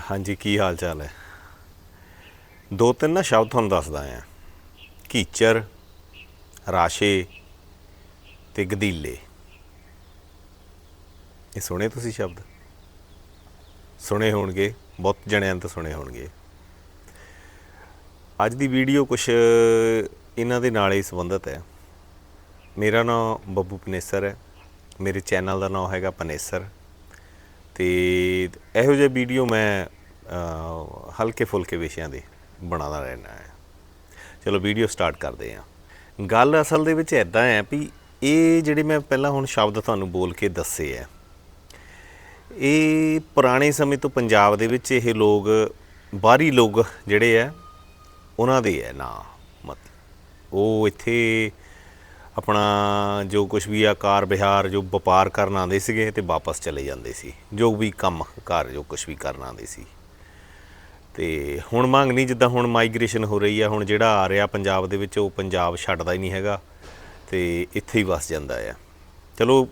ਹਾਂਜੀ, ਕੀ ਹਾਲ ਚਾਲ ਹੈ? ਦੋ ਤਿੰਨ ਨਾ ਸ਼ਬਦ ਤੁਹਾਨੂੰ ਦੱਸਦਾ ਆ ਕੀਚਰ ਰਾਸ਼ੇ ਤੇ ਗਦੀਲੇ। ਇਹ ਸੁਣੇ ਤੁਸੀਂ ਸ਼ਬਦ? ਸੁਣੇ ਹੋਣਗੇ, ਬਹੁਤ ਜਣਿਆਂ ਨੇ ਤਾਂ ਸੁਣੇ ਹੋਣਗੇ। ਅੱਜ ਦੀ ਵੀਡੀਓ ਕੁਝ ਇਹਨਾਂ ਦੇ ਨਾਲ ਹੀ ਸੰਬੰਧਿਤ ਹੈ। ਮੇਰਾ ਨਾਮ ਬੱਬੂ ਪਨੇਸਰ ਹੈ। ਮੇਰੇ ਚੈਨਲ ਦਾ ਨਾਮ ਹੈਗਾ ਪਨੇਸਰ। ਤੇ ਇਹੋ ਜਿਹੇ ਵੀਡੀਓ ਮੈਂ ਹਲਕੇ ਫੁਲਕੇ ਵਿਸ਼ਿਆਂ ਦੇ ਬਣਾਉਂਦਾ ਰਹਿਣਾ ਹੈ। ਚਲੋ ਵੀਡੀਓ ਸਟਾਰਟ ਕਰਦੇ ਹਾਂ। ਗੱਲ ਅਸਲ ਦੇ ਵਿੱਚ ਐਦਾਂ ਹੈ ਵੀ ਇਹ ਜਿਹੜੇ ਮੈਂ ਪਹਿਲਾਂ ਹੁਣ ਸ਼ਬਦ ਤੁਹਾਨੂੰ ਬੋਲ ਕੇ ਦੱਸੇ ਆ ਇਹ ਪੁਰਾਣੇ ਸਮੇਂ ਤੋਂ ਪੰਜਾਬ ਦੇ ਵਿੱਚ ਇਹ ਲੋਕ, ਬਾਹਰੀ ਲੋਕ ਜਿਹੜੇ ਆ ਉਹਨਾਂ ਦੇ ਹੈ ਨਾ ਮਤਲਬ। ਉਹ ਇੱਥੇ ਆਪਣਾ ਜੋ ਕੁਝ ਵੀ ਆ, ਕਾਰ ਵਿਹਾਰ ਜੋ ਵਪਾਰ ਕਰਨ ਆਉਂਦੇ ਸੀਗੇ ਤੇ ਵਾਪਸ ਚਲੇ ਜਾਂਦੇ ਸੀ। ਜੋ ਵੀ ਕੰਮ ਕਾਰ ਜੋ ਕੁਝ ਵੀ ਕਰਨ ਆਉਂਦੇ ਸੀ। ਤੇ ਹੁਣ ਮੰਗ ਨਹੀਂ, ਜਿੱਦਾਂ ਹੁਣ ਮਾਈਗ੍ਰੇਸ਼ਨ ਹੋ ਰਹੀ ਆ, ਹੁਣ ਜਿਹੜਾ ਆ ਰਿਹਾ ਪੰਜਾਬ ਦੇ ਵਿੱਚ, ਉਹ ਪੰਜਾਬ ਛੱਡਦਾ ਹੀ ਨਹੀਂ ਹੈਗਾ ਤੇ ਇੱਥੇ ਹੀ ਵਸ ਜਾਂਦਾ ਆ। ਚਲੋ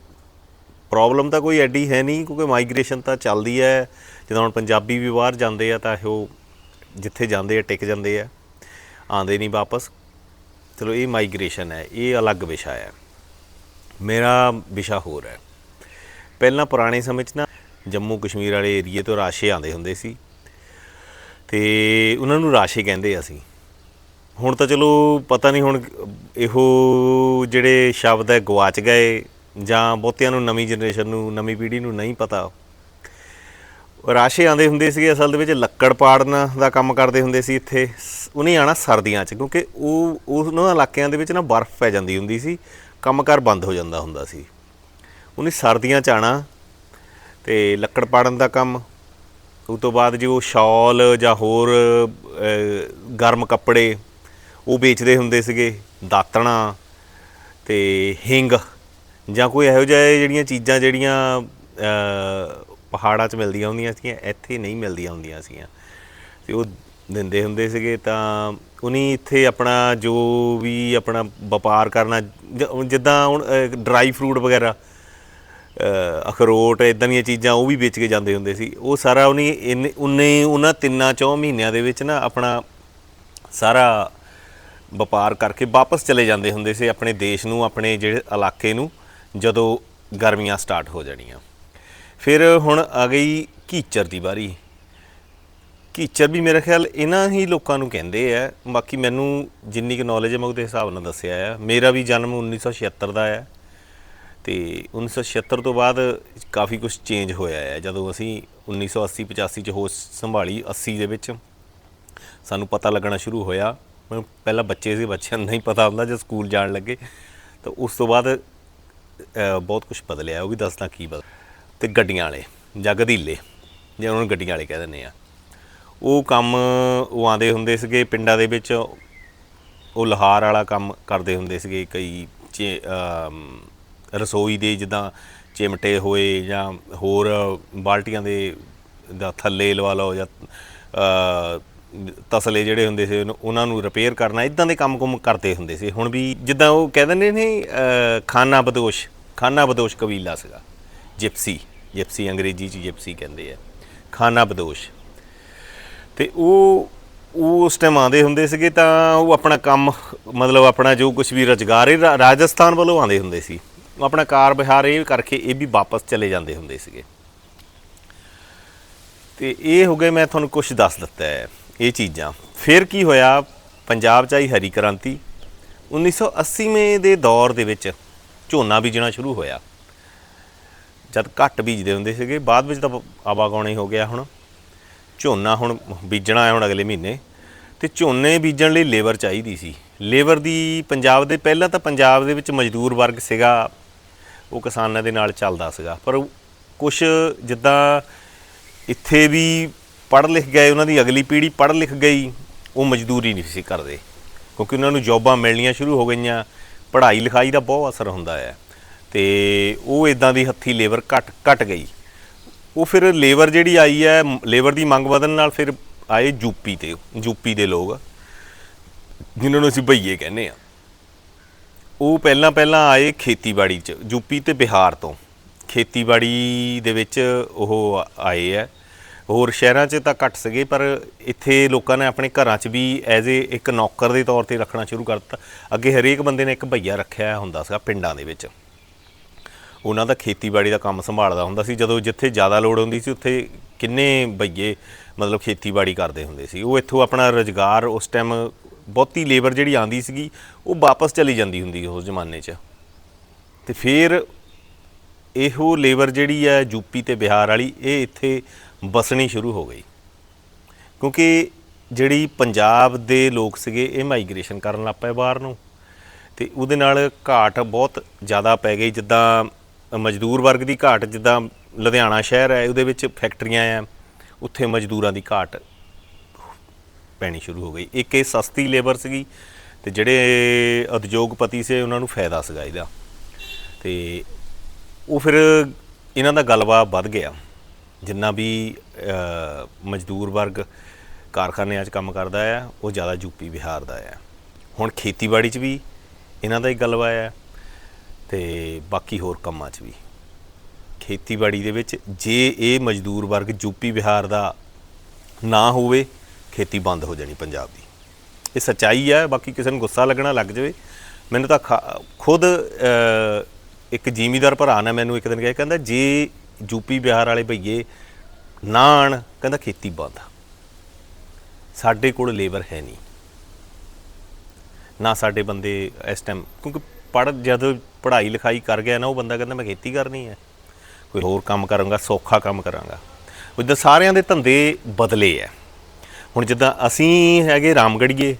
ਪ੍ਰੋਬਲਮ ਤਾਂ ਕੋਈ ਐਡੀ ਹੈ ਨਹੀਂ, ਕਿਉਂਕਿ ਮਾਈਗ੍ਰੇਸ਼ਨ ਤਾਂ ਚੱਲਦੀ ਹੈ ਜਦੋਂ ਹੁਣ ਪੰਜਾਬੀ ਵੀ ਬਾਹਰ ਜਾਂਦੇ ਆ, ਤਾਂ ਉਹ ਜਿੱਥੇ ਜਾਂਦੇ ਆ, ਟਿਕ ਜਾਂਦੇ ਆ। ਆਉਂਦੇ ਨਹੀਂ ਵਾਪਸ। ਚਲੋ ਇਹ ਮਾਈਗ੍ਰੇਸ਼ਨ ਹੈ, ਇਹ ਅਲੱਗ ਵਿਸ਼ਾ ਹੈ। ਮੇਰਾ ਵਿਸ਼ਾ ਹੋਰ ਹੈ। ਪਹਿਲਾਂ ਪੁਰਾਣੇ ਸਮੇਂ 'ਚ ਨਾ ਜੰਮੂ ਕਸ਼ਮੀਰ ਵਾਲੇ ਏਰੀਏ ਤੋਂ ਰਾਸ਼ੇ ਆਉਂਦੇ ਹੁੰਦੇ ਸੀ। ਤੇ ਉਹਨਾਂ ਨੂੰ ਰਾਸ਼ੇ ਕਹਿੰਦੇ ਅਸੀਂ। ਹੁਣ ਤਾਂ ਚਲੋ ਪਤਾ ਨਹੀਂ ਹੁਣ ਇਹੋ ਜਿਹੜੇ ਸ਼ਬਦ ਹੈ ਗਵਾਚ ਗਏ ਜਾਂ ਬਹੁਤਿਆਂ ਨੂੰ, ਨਵੀਂ ਜਨਰੇਸ਼ਨ ਨੂੰ, ਨਵੀਂ ਪੀੜ੍ਹੀ ਨੂੰ ਨਹੀਂ ਪਤਾ। ਰਾਸ਼ੇ ਆਂਦੇ ਹੁੰਦੇ ਸੀਗੇ ਅਸਲ ਦੇ ਵਿੱਚ, ਲੱਕੜ ਪਾੜਨ ਦਾ ਕੰਮ ਕਰਦੇ ਹੁੰਦੇ ਸੀ ਇੱਥੇ, ਸ- ਉਹਨੇ ਆਣਾ ਸਰਦੀਆਂ 'ਚ, ਕਿਉਂਕਿ ਉਹ, ਉਹਨਾਂ ਇਲਾਕਿਆਂ ਦੇ ਵਿੱਚ ਨਾ ਬਰਫ਼ ਪੈ ਜਾਂਦੀ ਹੁੰਦੀ ਸੀ, ਕੰਮਕਾਰ ਬੰਦ ਹੋ ਜਾਂਦਾ ਹੁੰਦਾ ਸੀ। ਉਹਨੇ ਸਰਦੀਆਂ 'ਚ ਆਣਾ ਤੇ ਲੱਕੜ ਪਾੜਨ ਦਾ ਕੰਮ ਉਸ ਤੋਂ ਬਾਅਦ ਜੋ ਸ਼ਾਲ ਜਾਂ ਹੋਰ ਗਰਮ ਕੱਪੜੇ ਉਹ ਵੇਚਦੇ ਹੁੰਦੇ ਸੀਗੇ, ਦਾਤਣਾ ਤੇ ਹਿੰਗ ਜਾਂ ਕੋਈ ਇਹੋ ਜਿਹੇ ਜਿਹੜੀਆਂ ਚੀਜ਼ਾਂ ਜਿਹੜੀਆਂ ਪਹਾੜਾਂ 'ਚ ਮਿਲਦੀਆਂ ਹੁੰਦੀਆਂ ਸੀਗੀਆਂ, ਇੱਥੇ ਨਹੀਂ ਮਿਲਦੀਆਂ ਹੁੰਦੀਆਂ ਸੀਗੀਆਂ। ਤੇ ਉਹ ਦਿੰਦੇ ਹੁੰਦੇ ਸੀਗੇ ਤਾਂ ਉਨੀ ਇੱਥੇ ਆਪਣਾ ਜੋ ਵੀ ਆਪਣਾ ਵਪਾਰ ਕਰਨਾ ਜਿੱਦਾਂ ਹੁਣ ਡਰਾਈ ਫਰੂਟ ਵਗੈਰਾ ਅਖਰੋਟ ਇਦਾਂ ਦੀਆਂ ਚੀਜ਼ਾਂ ਉਹ ਵੀ ਵੇਚ ਕੇ ਜਾਂਦੇ ਹੁੰਦੇ ਸੀ। ਉਹ ਸਾਰਾ ਉਹਨੇ ਇੰਨੇ ਉਨੇ ਉਹਨਾਂ ਤਿੰਨਾਂ ਚੌ ਮਹੀਨਿਆਂ ਦੇ ਵਿੱਚ ਨਾ ਆਪਣਾ ਸਾਰਾ ਵਪਾਰ ਕਰਕੇ ਵਾਪਸ ਚਲੇ ਜਾਂਦੇ ਹੁੰਦੇ ਸੀ ਆਪਣੇ ਦੇਸ਼ ਨੂੰ, ਆਪਣੇ ਜਿਹੜੇ ਇਲਾਕੇ ਨੂੰ, ਜਦੋਂ ਗਰਮੀਆਂ ਸਟਾਰਟ ਹੋ ਜਾਣੀਆਂ। ਫਿਰ ਹੁਣ ਆ ਗਈ ਕੀਚਰ ਦੀ ਵਾਰੀ। ਕੀਚਰ ਵੀ ਮੇਰੇ ਖਿਆਲ ਇਹਨਾਂ ਹੀ ਲੋਕਾਂ ਨੂੰ ਕਹਿੰਦੇ ਆ। ਬਾਕੀ ਮੈਨੂੰ ਜਿੰਨੀ ਕੁ ਨੌਲੇਜ ਹੈ ਮੈਂ ਉਹਦੇ ਹਿਸਾਬ ਨਾਲ ਦੱਸਿਆ ਆ। ਮੇਰਾ ਵੀ ਜਨਮ 1976 ਦਾ ਹੈ ਤੇ 1976 ਤੋਂ ਬਾਅਦ ਕਾਫੀ ਕੁਝ ਚੇਂਜ ਹੋਇਆ ਹੈ ਜਦੋਂ ਅਸੀਂ 1980 85 ਚ ਹੋਸ਼ ਸੰਭਾਲੀ 80 ਦੇ ਵਿੱਚ, ਸਾਨੂੰ ਪਤਾ ਲੱਗਣਾ ਸ਼ੁਰੂ ਹੋਇਆ। ਮੈਨੂੰ ਪਹਿਲਾਂ ਬੱਚੇ ਸੀ, ਬੱਚਿਆਂ ਨੂੰ ਨਹੀਂ ਪਤਾ ਹੁੰਦਾ ਜਦ ਸਕੂਲ ਜਾਣ ਲੱਗੇ। ਤਾਂ ਉਸ ਤੋਂ ਬਾਅਦ ਬਹੁਤ ਕੁਝ ਬਦਲਿਆ। ਉਹ ਵੀ ਦੱਸਦਾ ਕੀ ਬਦਲ ਤੇ ਗੱਡੀਆਂ ਵਾਲੇ ਜਾਂ ਗਧੀਲੇ, ਜੇ ਉਹਨਾਂ ਨੂੰ ਗੱਡੀਆਂ ਵਾਲੇ ਕਹਿ ਦਿੰਦੇ ਆ। ਉਹ ਕੰਮ ਉਹ ਆਂਦੇ ਹੁੰਦੇ ਸੀਗੇ ਪਿੰਡਾਂ ਦੇ ਵਿੱਚ, ਉਹ ਲਹਾਰ ਵਾਲਾ ਕੰਮ ਕਰਦੇ ਹੁੰਦੇ ਸੀਗੇ ਕਈ ਚੇ- ਰਸੋਈ ਦੇ ਜਿੱਦਾਂ ਚਿਮਟੇ ਹੋਏ ਜਾਂ ਹੋਰ ਬਾਲਟੀਆਂ ਦੇ ਦਾ ਥੱਲੇ ਲਵਾ ਲਓ ਜਾਂ ਤਸਲੇ ਜਿਹੜੇ ਹੁੰਦੇ ਸੀ, ਉਹਨੂੰ- ਉਹਨਾਂ ਨੂੰ ਰਿਪੇਅਰ ਕਰਨਾ, ਇਦਾਂ ਦੇ ਕੰਮ ਕੁਮ ਕਰਦੇ ਹੁੰਦੇ ਸੀ। ਹੁਣ ਵੀ ਜਿੱਦਾਂ ਉਹ ਕਹਿ ਦਿੰਦੇ ਨੇ ਖਾਨਾ ਬਦੋਸ਼ ਖਾਨਾ ਬਦੋਸ਼ ਕਬੀਲਾ ਸੀਗਾ। ਜਿਪਸੀ ਜਿਪਸੀ ਅੰਗਰੇਜ਼ੀ ਚ ਜਿਪਸੀ ਕਹਿੰਦੇ ਆ। ਖਾਨਾ ਬਦੋਸ਼। ਤੇ ਉਹ ਉਹ ਉਸ ਟਾਈਮ ਆਉਂਦੇ ਹੁੰਦੇ ਸੀਗੇ ਤਾਂ ਉਹ ਆਪਣਾ ਕੰਮ, ਮਤਲਬ ਆਪਣਾ ਜੋ ਕੁਝ ਵੀ ਰੁਜ਼ਗਾਰ ਇਹ ਰਾਜਸਥਾਨ ਵੱਲੋਂ ਆਉਂਦੇ ਹੁੰਦੇ ਸੀ। ਉਹ ਆਪਣਾ ਕਾਰ ਵਿਹਾਰ ਇਹ ਕਰਕੇ ਇਹ ਵੀ ਵਾਪਸ ਚਲੇ ਜਾਂਦੇ ਹੁੰਦੇ ਸੀਗੇ। ਤੇ ਇਹ ਹੋ ਗਏ, ਮੈਂ ਤੁਹਾਨੂੰ ਕੁਝ ਦੱਸ ਦਿੱਤਾ ਹੈ ਇਹ ਚੀਜ਼ਾਂ। ਫਿਰ ਕੀ ਹੋਇਆ, ਪੰਜਾਬ ਚ ਆਈ ਹਰੀ ਕ੍ਰਾਂਤੀ। 1980ਵੇਂ ਦੇ ਦੌਰ ਦੇ ਵਿੱਚ ਝੋਨਾ ਬੀਜਣਾ ਸ਼ੁਰੂ ਹੋਇਆ। ਜਦ ਘੱਟ ਬੀਜਦੇ ਹੁੰਦੇ ਸੀਗੇ, ਬਾਅਦ ਵਿੱਚ ਤਾਂ ਆਵਾਗਾਉਣਾ ਹੀ ਹੋ ਗਿਆ ਹੁਣ। ਝੋਨਾ ਹੁਣ ਬੀਜਣਾ ਹੈ ਹੁਣ ਅਗਲੇ ਮਹੀਨੇ। ਤੇ ਝੋਨੇ ਬੀਜਣ ਲਈ ਲੇਬਰ ਚਾਹੀਦੀ ਸੀ। ਲੇਬਰ ਦੀ ਪੰਜਾਬ ਦੇ ਪਹਿਲਾਂ ਤਾਂ ਪੰਜਾਬ ਦੇ ਵਿੱਚ ਮਜ਼ਦੂਰ ਵਰਗ ਸੀਗਾ, ਉਹ ਕਿਸਾਨਾਂ ਦੇ ਨਾਲ ਚੱਲਦਾ ਸੀਗਾ। ਪਰ ਕੁਝ ਜਿੱਦਾਂ ਇੱਥੇ ਵੀ ਪੜ੍ਹ ਲਿਖ ਗਏ, ਉਹਨਾਂ ਦੀ ਅਗਲੀ ਪੀੜ੍ਹੀ ਪੜ੍ਹ ਲਿਖ ਗਈ, ਉਹ ਮਜ਼ਦੂਰੀ ਨਹੀਂ ਸੀ ਕਰਦੇ। ਕਿਉਂਕਿ ਉਹਨਾਂ ਨੂੰ ਜੌਬਾਂ ਮਿਲਣੀਆਂ ਸ਼ੁਰੂ ਹੋ ਗਈਆਂ ਪੜ੍ਹਾਈ ਲਿਖਾਈ ਦਾ ਬਹੁਤ ਅਸਰ ਹੁੰਦਾ ਹੈ ਤੇ ਉਹ ਇਦਾਂ ਦੀ ਹੱਥੀ ਲੇਬਰ ਘਟ ਘਟ ਗਈ। ਉਹ ਫਿਰ ਲੇਬਰ ਜਿਹੜੀ ਆਈ ਹੈ, ਲੇਬਰ ਦੀ ਮੰਗ ਵਧਣ ਨਾਲ ਫਿਰ ਆਏ ਯੂਪੀ ਤੇ, ਯੂਪੀ ਦੇ ਲੋਕ, ਜਿਨ੍ਹਾਂ ਨੂੰ ਅਸੀਂ ਭਈਏ ਕਹਿੰਦੇ ਆ ਉਹ ਪਹਿਲਾਂ ਪਹਿਲਾਂ ਆਏ ਖੇਤੀਬਾੜੀ 'ਚ, ਯੂਪੀ ਤੇ ਬਿਹਾਰ ਤੋਂ। ਖੇਤੀਬਾੜੀ ਦੇ ਵਿੱਚ ਉਹ ਆਏ ਆ ਹੋਰ ਸ਼ਹਿਰਾਂ 'ਚ ਤਾਂ ਘੱਟ ਸੀਗੇ, ਪਰ ਇੱਥੇ ਲੋਕਾਂ ਨੇ ਆਪਣੇ ਘਰਾਂ 'ਚ ਵੀ ਐਜ਼ ਏ ਇੱਕ ਨੌਕਰ ਦੇ ਤੌਰ ਤੇ ਰੱਖਣਾ ਸ਼ੁਰੂ ਕਰ ਦਿੱਤਾ ਅੱਗੇ ਹਰੇਕ ਬੰਦੇ ਨੇ ਇੱਕ ਭਈਆ ਰੱਖਿਆ ਹੁੰਦਾ ਸੀਗਾ ਪਿੰਡਾਂ ਦੇ ਵਿੱਚ। ਉਹਨਾਂ ਦਾ ਖੇਤੀਬਾੜੀ ਦਾ ਕੰਮ ਸੰਭਾਲਦਾ ਹੁੰਦਾ ਸੀ। ਜਦੋਂ ਜਿੱਥੇ ਜ਼ਿਆਦਾ ਲੋੜ ਹੁੰਦੀ ਸੀ, ਉੱਥੇ ਕਿੰਨੇ ਬਈਏ ਮਤਲਬ ਖੇਤੀਬਾੜੀ ਕਰਦੇ ਹੁੰਦੇ ਸੀ। ਉਹ ਇੱਥੋਂ ਆਪਣਾ ਰੋਜ਼ਗਾਰ ਉਸ ਟਾਈਮ ਬਹੁਤੀ ਲੇਬਰ ਜਿਹੜੀ ਆਂਦੀ ਸੀਗੀ, ਉਹ ਵਾਪਸ ਚਲੀ ਜਾਂਦੀ ਹੁੰਦੀ ਉਸ ਜ਼ਮਾਨੇ 'ਚ। ਤੇ ਫਿਰ ਇਹੋ ਲੇਬਰ ਜਿਹੜੀ ਹੈ ਯੂਪੀ ਤੇ ਬਿਹਾਰ ਵਾਲੀ, ਇਹ ਇੱਥੇ ਵਸਣੀ ਸ਼ੁਰੂ ਹੋ ਗਈ। ਕਿਉਂਕਿ ਜਿਹੜੀ ਪੰਜਾਬ ਦੇ ਲੋਕ ਸੀਗੇ, ਇਹ ਮਾਈਗ੍ਰੇਸ਼ਨ ਕਰਨ ਲੱਗ ਪਏ ਬਾਹਰ ਨੂੰ। ਤੇ ਉਹਦੇ ਨਾਲ ਘਾਟ ਬਹੁਤ ਜ਼ਿਆਦਾ ਪੈ ਗਈ। ਜਿੱਦਾਂ ਮਜ਼ਦੂਰ ਵਰਗ ਦੀ ਘਾਟ, ਜਿੱਦਾਂ ਲੁਧਿਆਣਾ ਸ਼ਹਿਰ ਹੈ, ਉਹਦੇ ਵਿੱਚ ਫੈਕਟਰੀਆਂ ਆ, ਉੱਥੇ ਮਜ਼ਦੂਰਾਂ ਦੀ ਘਾਟ ਪੈਣੀ ਸ਼ੁਰੂ ਹੋ ਗਈ। ਇੱਕ ਇਹ ਸਸਤੀ ਲੇਬਰ ਸੀਗੀ ਤੇ ਜਿਹੜੇ ਉਦਯੋਗਪਤੀ ਸੀ, ਉਹਨਾਂ ਨੂੰ ਫਾਇਦਾ ਸੀਗਾ ਇਹਦਾ। ਤੇ ਉਹ ਫਿਰ ਇਹਨਾਂ ਦਾ ਗਲਬਾ ਵੱਧ ਗਿਆ। ਜਿੰਨਾ ਵੀ ਮਜ਼ਦੂਰ ਵਰਗ ਕਾਰਖਾਨਿਆਂ 'ਚ ਕੰਮ ਕਰਦਾ ਆ, ਉਹ ਜ਼ਿਆਦਾ ਯੂਪੀ ਬਿਹਾਰ ਦਾ ਆ। ਹੁਣ ਖੇਤੀਬਾੜੀ 'ਚ ਵੀ ਇਹਨਾਂ ਦਾ ਹੀ ਗਲਬਾ ਆ। ਤੇ ਬਾਕੀ ਹੋਰ ਕੰਮਾਂ 'ਚ ਵੀ। ਖੇਤੀਬਾੜੀ ਦੇ ਵਿੱਚ ਜੇ ਇਹ ਮਜ਼ਦੂਰ ਵਰਗ ਯੂਪੀ ਬਿਹਾਰ ਦਾ ਨਾ ਹੋਵੇ, ਖੇਤੀ ਬੰਦ ਹੋ ਜਾਣੀ ਪੰਜਾਬ ਦੀ। ਇਹ ਸੱਚਾਈ ਹੈ ਬਾਕੀ ਕਿਸੇ ਨੂੰ ਗੁੱਸਾ ਲੱਗਣਾ ਲੱਗ ਜਾਵੇ। ਮੈਨੂੰ ਤਾਂ ਖਾ- ਖੁਦ ਇੱਕ ਜ਼ਿਮੀਦਾਰ ਭਰਾ ਨੇ ਮੈਨੂੰ ਇੱਕ ਦਿਨ ਕਿਹਾ, ਕਹਿੰਦਾ ਜੇ ਯੂਪੀ ਬਿਹਾਰ ਵਾਲੇ ਭਈਏ ਨਾ ਆਣ, ਕਹਿੰਦਾ ਖੇਤੀ ਬੰਦ ਸਾਡੇ ਕੋਲ ਲੇਬਰ ਹੈ ਨਹੀਂ। ਨਾ ਸਾਡੇ ਬੰਦੇ ਇਸ ਟਾਈਮ ਕਿਉਂਕਿ ਪੜ ਜਦੋਂ ਪੜ੍ਹਾਈ ਲਿਖਾਈ ਕਰ ਗਿਆ ਨਾ, ਉਹ ਬੰਦਾ ਕਹਿੰਦਾ ਮੈਂ ਖੇਤੀ ਕਰਨੀ ਹੈ। ਕੋਈ ਹੋਰ ਕੰਮ ਕਰਾਂਗਾ, ਸੌਖਾ ਕੰਮ ਕਰਾਂਗਾ। ਉਦਾਂ ਸਾਰਿਆਂ ਦੇ ਧੰਦੇ ਬਦਲੇ ਐ। ਹੁਣ ਜਿੱਦਾਂ ਅਸੀਂ ਹੈਗੇ ਰਾਮਗੜੀਏ,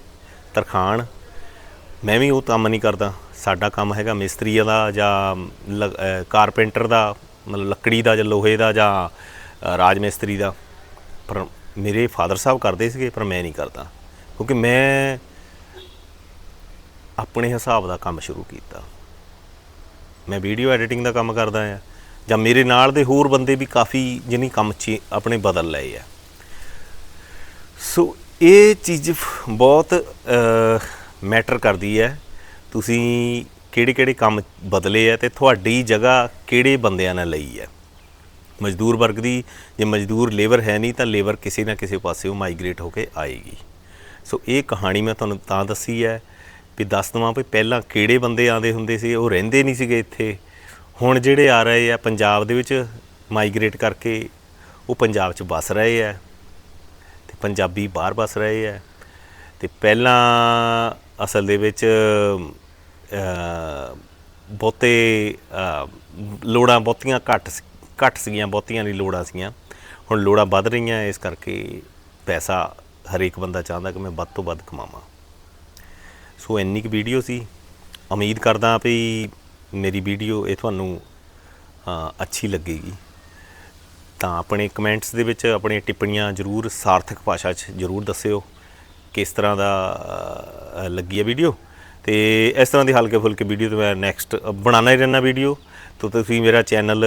ਤਰਖਾਣ, ਮੈਂ ਵੀ ਉਹ ਕੰਮ ਨਹੀਂ ਕਰਦਾ। ਸਾਡਾ ਕੰਮ ਹੈਗਾ ਮਿਸਤਰੀ ਦਾ ਜਾਂ ਲ- ਕਾਰਪੈਂਟਰ ਦਾ, ਮਤਲਬ ਲੱਕੜੀ ਦਾ ਜਾਂ ਲੋਹੇ ਦਾ ਜਾਂ ਰਾਜ ਮਿਸਤਰੀ ਦਾ। ਪਰ ਮੇਰੇ ਫਾਦਰ ਸਾਹਿਬ ਕਰਦੇ ਸੀਗੇ, ਪਰ ਮੈਂ ਨਹੀਂ ਕਰਦਾ। ਕਿਉਂਕਿ ਮੈਂ ਆਪਣੇ ਹਿਸਾਬ ਦਾ ਕੰਮ ਸ਼ੁਰੂ ਕੀਤਾ। ਮੈਂ ਵੀਡੀਓ ਐਡੀਟਿੰਗ ਦਾ ਕੰਮ ਕਰਦਾ ਆ ਜਾਂ ਮੇਰੇ ਨਾਲ ਦੇ ਹੋਰ ਬੰਦੇ ਵੀ ਕਾਫੀ ਜਿਹਨੀ ਕੰਮ 'ਚ ਆਪਣੇ ਬਦਲ ਲਏ ਆ। ਸੋ ਇਹ ਚੀਜ਼ ਬਹੁਤ ਮੈਟਰ ਕਰਦੀ ਹੈ। ਤੁਸੀਂ ਕਿਹੜੇ ਕਿਹੜੇ ਕੰਮ ਬਦਲੇ ਆ ਤੇ ਤੁਹਾਡੀ ਜਗ੍ਹਾ ਕਿਹੜੇ ਬੰਦਿਆਂ ਨੇ ਲਈ ਹੈ ਮਜ਼ਦੂਰ ਵਰਗ ਦੀ, ਜੇ ਮਜ਼ਦੂਰ ਲੇਬਰ ਹੈ ਨਹੀਂ ਤਾਂ ਲੇਬਰ ਕਿਸੇ ਨਾ ਕਿਸੇ ਪਾਸੇ ਉਹ ਮਾਈਗ੍ਰੇਟ ਹੋ ਕੇ ਆਏਗੀ। ਸੋ ਇਹ ਕਹਾਣੀ ਮੈਂ ਤੁਹਾਨੂੰ ਤਾਂ ਦੱਸੀ ਹੈ ਵੀ ਦੱਸ ਦਵਾਂ ਵੀ ਪਹਿਲਾਂ ਕਿਹੜੇ ਬੰਦੇ ਆਉਂਦੇ ਹੁੰਦੇ ਸੀ, ਉਹ ਰਹਿੰਦੇ ਨਹੀਂ ਸੀਗੇ ਇੱਥੇ। ਹੁਣ ਜਿਹੜੇ ਆ ਰਹੇ ਆ, ਪੰਜਾਬ ਦੇ ਵਿੱਚ ਮਾਈਗ੍ਰੇਟ ਕਰਕੇ ਉਹ ਪੰਜਾਬ 'ਚ ਵੱਸ ਰਹੇ ਆ ਤੇ ਪੰਜਾਬੀ ਬਾਹਰ ਵੱਸ ਰਹੇ ਆ। ਤੇ ਪਹਿਲਾਂ ਅਸਲ ਦੇ ਵਿੱਚ ਬਹੁਤੇ ਲੋੜਾਂ ਬਹੁਤੀਆਂ ਘੱਟ ਘੱਟ ਸੀਗੀਆਂ, ਬਹੁਤੀਆਂ ਨਹੀਂ ਲੋੜਾਂ ਸੀਗੀਆਂ ਹੁਣ ਲੋੜਾਂ ਵੱਧ ਰਹੀਆਂ, ਇਸ ਕਰਕੇ ਪੈਸਾ ਹਰੇਕ ਬੰਦਾ ਚਾਹੁੰਦਾ ਕਿ ਮੈਂ ਵੱਧ ਤੋਂ ਵੱਧ ਕਮਾਵਾਂ। ਸੋ ਇੰਨੀ ਕੁ ਵੀਡੀਓ ਸੀ। ਉਮੀਦ ਕਰਦਾ ਵੀ ਮੇਰੀ ਵੀਡੀਓ ਇਹ ਤੁਹਾਨੂੰ ਅੱਛੀ ਲੱਗੇਗੀ। ਤਾਂ ਆਪਣੇ ਕਮੈਂਟਸ ਦੇ ਵਿੱਚ ਆਪਣੇ ਟਿੱਪਣੀਆਂ ਜ਼ਰੂਰ ਸਾਰਥਕ ਭਾਸ਼ਾ 'ਚ ਜ਼ਰੂਰ ਦੱਸਿਓ, ਕਿਸ ਤਰ੍ਹਾਂ ਦਾ ਲੱਗੀ ਹੈ ਵੀਡੀਓ ਤੇ ਇਸ ਤਰ੍ਹਾਂ ਦੀ ਹਲਕੇ ਫੁਲਕੇ ਵੀਡੀਓ ਤੇ ਮੈਂ ਨੈਕਸਟ ਬਣਾਉਣਾ ਹੀ ਰਹਿਣਾ ਵੀਡੀਓ ਤਾਂ ਤੁਸੀਂ ਮੇਰਾ ਚੈਨਲ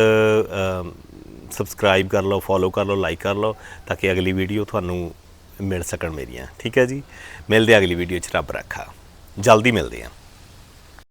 ਸਬਸਕ੍ਰਾਈਬ ਕਰ ਲਓ ਫੋਲੋ ਕਰ ਲਓ ਲਾਈਕ ਕਰ ਲਓ, ਤਾਂ ਕਿ ਅਗਲੀ ਵੀਡੀਓ ਤੁਹਾਨੂੰ ਮਿਲ ਸਕਣ ਮੇਰੀਆਂ। ਠੀਕ ਹੈ ਜੀ? ਮਿਲਦੇ ਅਗਲੀ ਵੀਡੀਓ 'ਚ। ਰੱਬ ਰੱਖਾ। ਜਲਦੀ ਮਿਲਦੇ ਹਾਂ।